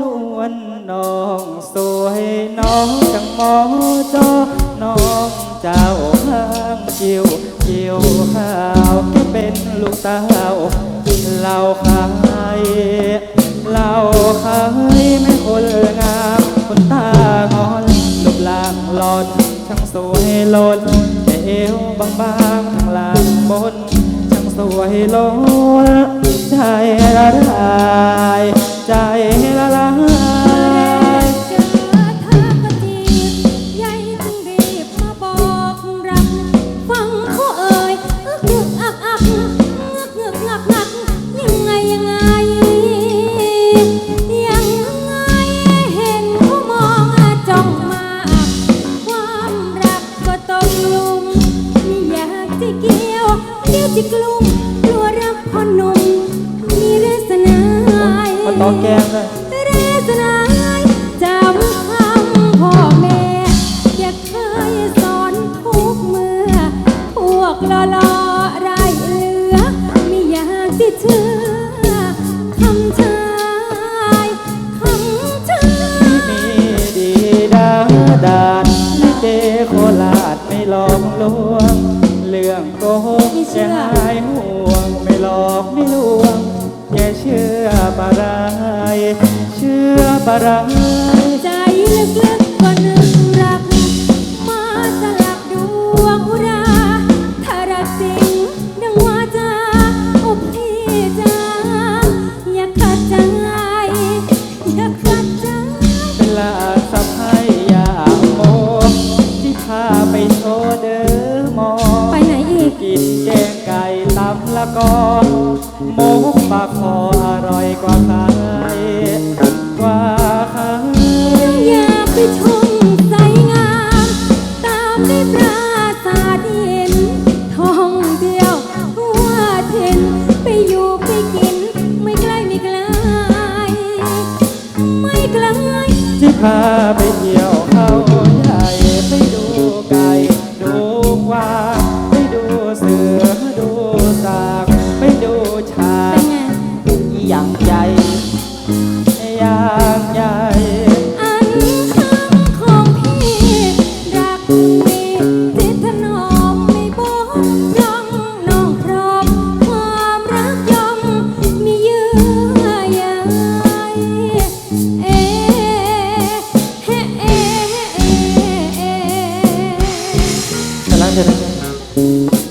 น้องสวยน้องจังหมอจอน้องเจ้าห้างจิวจิวข้าวแค่เป็นลูกสาวเราขายเราขายไม่คนงามคนตางอนรูปร่างหลอนช่างสวยล้นแต่เอวบางๆข้างล่างบนช่างสวยล้นใจละลายใจ จะกลุ่มกลัวรักพ่อหนุ่มมีเรศนายมาต่อแก้มเลยเรศนายจำคำพ่อแม่ อย่าเคยสอนทุกเมื่อพวกลอ อปะไราย เชื่อปะไรายใจลึกๆก็นึก หมูปลาคออร่อยกว่าใครกว่าใครอยากไปชมใสงาม ตามได้ปราสาทหินท่องเที่ยวทั่วถิ่นไปอยู่ไปกิน ไม่ไกล้ไม่ไกล ไม่ไกล ที่พาไปเที่ยว Angelo.